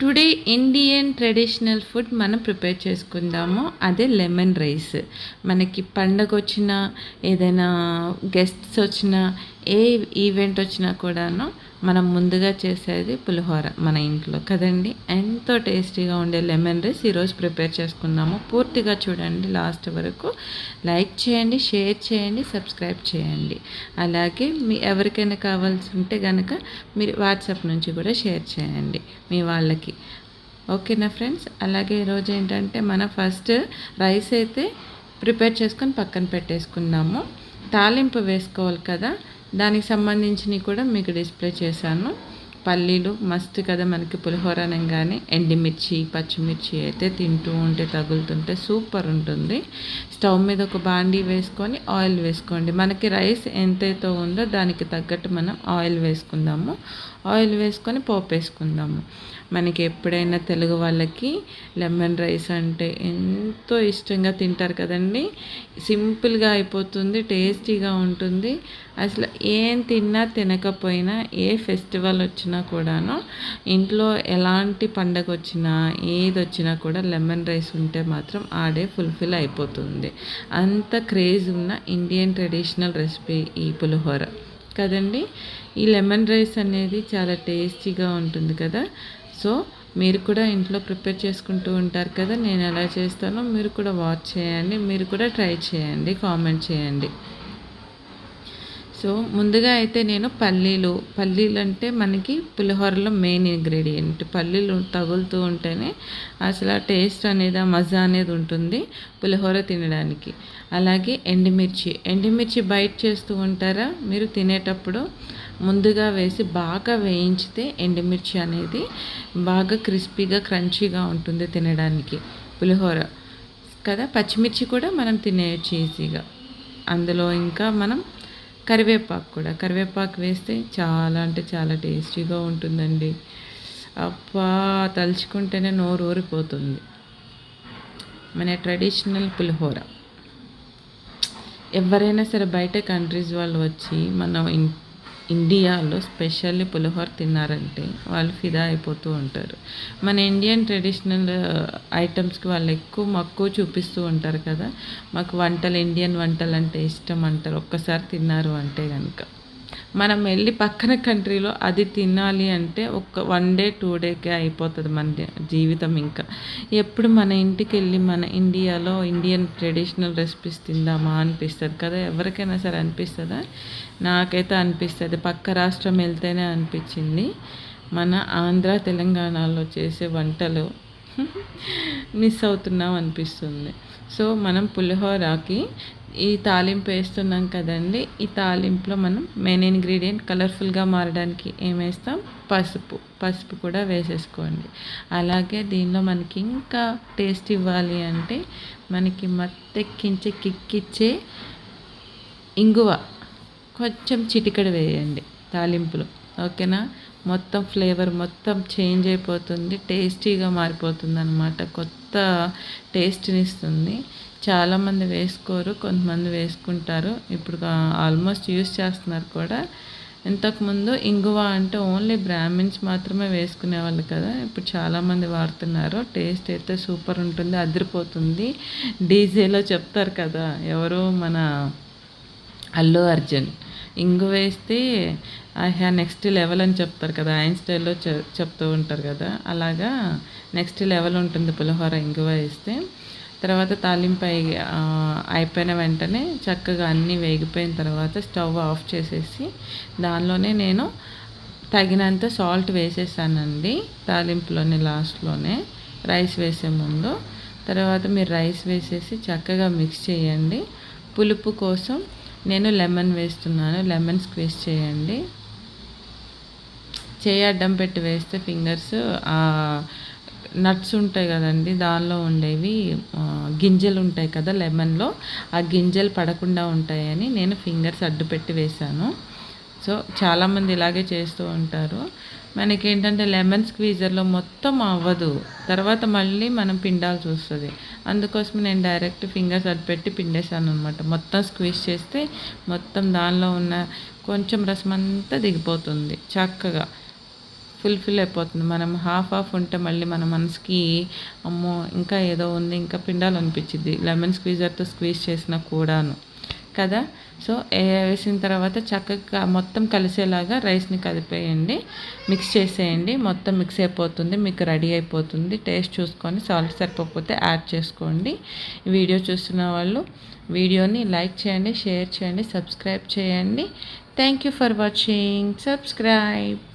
Today Indian traditional food మనం prepare చేసుకుందాము. అదే లెమన్ రైస్ మనకి పండగ వచ్చినా ఏదైనా గెస్ట్స్ వచ్చినా ఏ ఈవెంట్ వచ్చినా కూడాను మనం ముందుగా చేసేది పులిహోర మన ఇంట్లో కదండి. ఎంతో టేస్టీగా ఉండే లెమన్ రైస్ ఈరోజు ప్రిపేర్ చేసుకుందాము. పూర్తిగా చూడండి లాస్ట్ వరకు. లైక్ చేయండి షేర్ చేయండి సబ్స్క్రైబ్ చేయండి. అలాగే మీ ఎవరికైనా కావాల్సి ఉంటే కనుక మీరు వాట్సాప్ నుంచి కూడా షేర్ చేయండి మీ వాళ్ళకి. ఓకేనా ఫ్రెండ్స్? అలాగే ఈరోజు ఏంటంటే మన ఫస్ట్ రైస్ అయితే ప్రిపేర్ చేసుకొని పక్కన పెట్టేసుకుందాము. తాలింపు వేసుకోవాలి కదా. దానికి సంబంధించినవి కూడా మీకు డిస్ప్లే చేశాను. పల్లీలు మస్తు కదా మనకి పులిహోర అనగానే. ఎండిమిర్చి పచ్చిమిర్చి అయితే తింటూ ఉంటే తగులుతుంటే సూపర్ ఉంటుంది. స్టవ్ మీద ఒక బాండీ వేసుకొని ఆయిల్ వేసుకోండి. మనకి రైస్ ఎంతైతే ఉందో దానికి తగ్గట్టు మనం ఆయిల్ వేసుకుందాము. ఆయిల్ వేసుకొని పోపు వేసుకుందాము. మనకి ఎప్పుడైనా తెలుగు వాళ్ళకి లెమన్ రైస్ అంటే ఎంతో ఇష్టంగా తింటారు కదండి. సింపుల్గా అయిపోతుంది టేస్టీగా ఉంటుంది. అసలు ఏం తిన్నా తినకపోయినా ఏ ఫెస్టివల్ వచ్చినా కూడాను ఇంట్లో ఎలాంటి పండగ వచ్చినా ఏది వచ్చినా కూడా లెమన్ రైస్ ఉంటే మాత్రం ఆడే ఫుల్ఫిల్ అయిపోతుంది. అంత క్రేజ్ ఉన్న ఇండియన్ ట్రెడిషనల్ రెసిపీ ఈ పులిహోర. కదండి? ఈ లెమన్ రైస్ అనేది చాలా టేస్టీగా ఉంటుంది కదా? సో మీరు కూడా ఇంట్లో ప్రిపేర్ చేసుకుంటూ ఉంటారు కదా? నేను ఎలా చేస్తానో మీరు కూడా వాచ్ చేయండి మీరు కూడా ట్రై చేయండి కామెంట్ చేయండి. సో ముందుగా అయితే నేను పల్లీలు. పల్లీలు అంటే మనకి పులిహోరలో మెయిన్ ఇంగ్రీడియంట్. పల్లీలు తగులుతూ ఉంటేనే అసలు ఆ టేస్ట్ అనేది ఆ మజా అనేది ఉంటుంది పులిహోర తినడానికి. అలాగే ఎండుమిర్చి. ఎండుమిర్చి బయట చేస్తూ ఉంటారా? మీరు తినేటప్పుడు ముందుగా వేసి బాగా వేయించితే ఎండుమిర్చి అనేది బాగా క్రిస్పీగా క్రంచీగా ఉంటుంది తినడానికి పులిహోర. కదా? పచ్చిమిర్చి కూడా మనం తినేయచ్చు ఈజీగా. అందులో ఇంకా మనం కరివేపాకు కూడా. కరివేపాకు వేస్తే చాలా అంటే చాలా టేస్టీగా ఉంటుందండి. అప్పా తలుచుకుంటేనే నోరు ఊరిపోతుంది. మన ట్రెడిషనల్ పులిహోర. ఎవరైనా సరే బయట కంట్రీస్ వాళ్ళు వచ్చి మనం ఇండియాలో స్పెషల్లీ పులిహోర తిన్నారంటే వాళ్ళు ఫిదా అయిపోతూ ఉంటారు. మన ఇండియన్ ట్రెడిషనల్ ఐటమ్స్కి వాళ్ళు ఎక్కువ మక్కువ చూపిస్తూ ఉంటారు కదా. మాకు వంటలు ఇండియన్ వంటలు అంటే ఇష్టం అంటారు. ఒక్కసారి తిన్నారు అంటే కనుక మనం వెళ్ళి పక్కన కంట్రీలో అది తినాలి అంటే ఒక వన్ డే టూ డేకే అయిపోతుంది మన జీవితం ఇంకా. ఎప్పుడు మన ఇంటికి వెళ్ళి మన ఇండియాలో ఇండియన్ ట్రెడిషనల్ రెసిపీస్ తిందామా అనిపిస్తుంది కదా. ఎవరికైనా సరే అనిపిస్తుందా? నాకైతే అనిపిస్తుంది. పక్క రాష్ట్రం వెళ్తేనే అనిపించింది. మన ఆంధ్ర తెలంగాణలో చేసే వంటలు మిస్ అవుతున్నాం అనిపిస్తుంది. సో మనం పులిహోరకి ఈ తాలింపు వేస్తున్నాం కదండి. ఈ తాలింపులో మనం మెయిన్ ఇంగ్రీడియంట్ కలర్ఫుల్గా మారడానికి ఏం వేస్తాం? పసుపు. పసుపు కూడా వేసేసుకోండి. అలాగే దీనిలో మనకి ఇంకా టేస్ట్ ఇవ్వాలి అంటే మనకి మత్తెక్కించే కిక్కిచ్చే ఇంగువ. కొంచెం చిటికడ వేయండి తాలింపులో. ఓకేనా? మొత్తం ఫ్లేవర్ మొత్తం చేంజ్ అయిపోతుంది టేస్టీగా మారిపోతుంది అనమాట కొత్త టేస్ట్ని ఇస్తుంది. చాలామంది వేసుకోరు కొంతమంది వేసుకుంటారు. ఇప్పుడు ఆల్మోస్ట్ యూస్ చేస్తున్నారు కూడా. ఇంతకుముందు ఇంగువ అంటే ఓన్లీ బ్రాహ్మిన్స్ మాత్రమే వేసుకునేవాళ్ళు కదా. ఇప్పుడు చాలామంది వాడుతున్నారు. టేస్ట్ అయితే సూపర్ ఉంటుంది అదిరిపోతుంది. డీజేలో చెప్తారు కదా ఎవరు మన అల్లు అర్జున్. ఇంగు వేస్తే హ్యా నెక్స్ట్ లెవెల్ అని చెప్తారు కదా ఆయన స్టైల్లో చెప్తూ ఉంటారు కదా. అలాగా నెక్స్ట్ లెవెల్ ఉంటుంది పులిహోర ఇంగువ వేస్తే. తర్వాత తాలింపు అయిపోయిన వెంటనే చక్కగా అన్నీ వేగిపోయిన తర్వాత స్టవ్ ఆఫ్ చేసేసి దానిలోనే నేను తగినంత సాల్ట్ వేసేసానండి తాలింపులోనే లాస్ట్లోనే రైస్ వేసే ముందు. తర్వాత మీరు రైస్ వేసేసి చక్కగా మిక్స్ చేయండి. పులుపు కోసం నేను లెమన్ వేస్తున్నాను లెమన్ స్క్వీజ్ చేయండి. చేయి అడ్డం పెట్టి వేస్తే ఫింగర్స్ నట్స్ ఉంటాయి కదండి దానిలో ఉండేవి గింజలు ఉంటాయి కదా లెమన్లో ఆ గింజలు పడకుండా ఉంటాయని నేను ఫింగర్స్ అడ్డు పెట్టి వేశాను. సో చాలామంది ఇలాగే చేస్తూ ఉంటారు. మనకి ఏంటంటే లెమన్ స్క్వీజర్లో మొత్తం అవ్వదు తర్వాత మళ్ళీ మనం పిండాల్సి వస్తుంది. అందుకోసం నేను డైరెక్ట్ ఫింగర్స్ అడ్డు పెట్టి పిండేశాను అనమాట మొత్తం స్క్వీజ్ చేస్తే మొత్తం దానిలో ఉన్న కొంచెం రసం అంతా దిగిపోతుంది చక్కగా. ఫుల్ఫిల్ అయిపోతుంది. మనం హాఫ్ హాఫ్ ఉంటే మళ్ళీ మన మనసుకి అమ్మో ఇంకా ఏదో ఉంది ఇంకా పిండాలనిపించింది లెమన్ స్క్వీజర్తో స్క్వీజ్ చేసినా కూడాను. కదా? సో వేసిన తర్వాత చక్కగా మొత్తం కలిసేలాగా రైస్ని కలిపేయండి. మిక్స్ చేసేయండి. మొత్తం మిక్స్ అయిపోతుంది. మీకు రెడీ అయిపోతుంది. టేస్ట్ చూసుకొని సాల్ట్ సరిపోకపోతే యాడ్ చేసుకోండి. వీడియో చూస్తున్న వాళ్ళు వీడియోని లైక్ చేయండి షేర్ చేయండి సబ్స్క్రైబ్ చేయండి. Thank you for watching subscribe